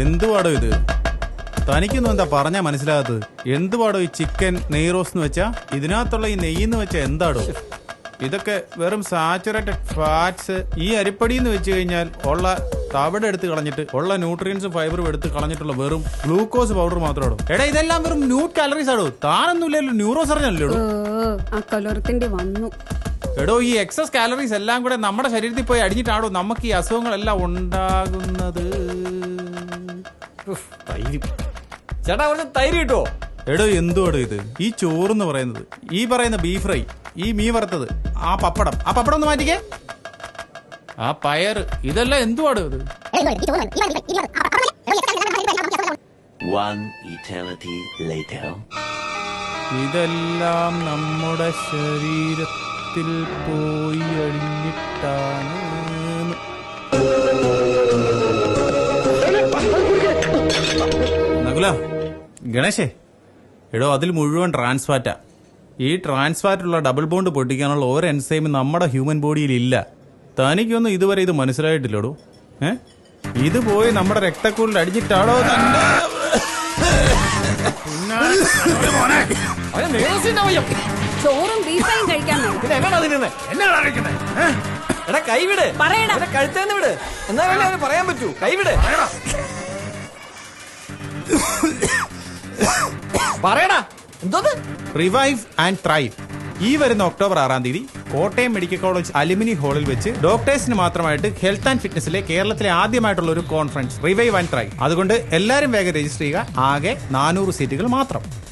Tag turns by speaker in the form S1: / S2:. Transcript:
S1: എന്തുവാടോ ഇത്? തനിക്കൊന്നും എന്താ പറഞ്ഞാ മനസ്സിലാകാത്തത്? എന്തുവാടോ ഈ ചിക്കൻ നെയ് റോസ് എന്ന് വെച്ചാ? ഇതിനകത്തുള്ള ഈ നെയ്യെന്ന് വെച്ചാ എന്താടോ? ഇതൊക്കെ വെറും സാച്ചുറേറ്റഡ് ഫാറ്റ്സ്. ഈ അരിപ്പടി എന്ന് വെച്ച് കഴിഞ്ഞാൽ ഉള്ള തവിട് എടുത്ത് കളഞ്ഞിട്ട് ഉള്ള ന്യൂട്രിയൻസും ഫൈബറും എടുത്ത് കളഞ്ഞിട്ടുള്ള വെറും ഗ്ലൂക്കോസ് പൗഡർ മാത്രമാണ് എടാ ഇതെല്ലാം വെറും ന്യൂട്ട് കാലറീസ് ആണോ താനൊന്നുമില്ലല്ലോ ന്യൂറോ സർജൻ അല്ലോ
S2: ആ കലോറത്തിന്റെ വന്നു.
S1: എടോ ഈ എക്സസ് കാലറീസ് എല്ലാം കൂടെ നമ്മുടെ ശരീരത്തിൽ പോയി അടിഞ്ഞിട്ടാണോ നമുക്ക് ഈ അസുഖങ്ങളെല്ലാം ഉണ്ടാകുന്നത്?
S3: ഉഫ്, തൈര് ചേട്ടാ കുറച്ച് തൈര് കിട്ടുമോ
S1: എടോ എന്തുവാടോ ഇത്? ഈ ചോറെന്ന് പറയുന്നത് ഈ പറയുന്ന ബീഫ് ഫ്രൈ ഈ മീൻ വറുത്തത് ആ പപ്പടം. ആ പപ്പടം ഒന്ന് മാറ്റിക്കേ. ആ പയർ ഇതെല്ലാം എന്തുവാടോ ഇത്?
S4: One eternity later.
S1: ഇതെല്ലാം നമ്മുടെ ശരീരത്തിൽ പോയി അഴിഞ്ഞിട്ടാണ് നകുല ഗണേശേ എടോ അതിൽ മുഴുവൻ ട്രാൻസ്ഫാറ്റാ. ഈ ട്രാൻസ്ഫാറ്റുള്ള ഡബിൾ ബോണ്ട് പൊട്ടിക്കാനുള്ള ഒരു എൻസൈം നമ്മുടെ ഹ്യൂമൻ ബോഡിയിൽ ഇല്ല. തനിക്കൊന്നും ഇതുവരെ ഇത് മനസ്സിലായിട്ടില്ലടോ. ഏ? ഇത് പോയി നമ്മുടെ രക്തക്കൂടിൽ അടിച്ചിട്ടാണോ തന്റെ
S2: ചോറും ബീഫായും കഴിക്കാൻ
S3: എടാ കൈവിട്
S2: പറയടാ.
S3: കഴുത്തേന്ന് വിട്. എന്നാ അവന് പറയാൻ പറ്റൂ. കൈവിട് പറയടാ. എന്തോന്ന്?
S1: റിവൈവ് ആൻഡ് ത്രൈവ് ഈ വരുന്ന ഒക്ടോബർ ആറാം തീയതി കോട്ടയം മെഡിക്കൽ കോളേജ് അലുമിനി ഹാളിൽ വെച്ച് ഡോക്ടേഴ്സിന് മാത്രമായിട്ട് ഹെൽത്ത് ആൻഡ് ഫിറ്റ്നസിലെ കേരളത്തിലെ ആദ്യമായിട്ടുള്ള ഒരു കോൺഫറൻസ് റിവൈവ് ആൻഡ് ത്രൈവ് അതുകൊണ്ട് എല്ലാവരും വേഗം രജിസ്റ്റർ ചെയ്യുക. ആകെ നാനൂറ് സീറ്റുകൾ മാത്രം.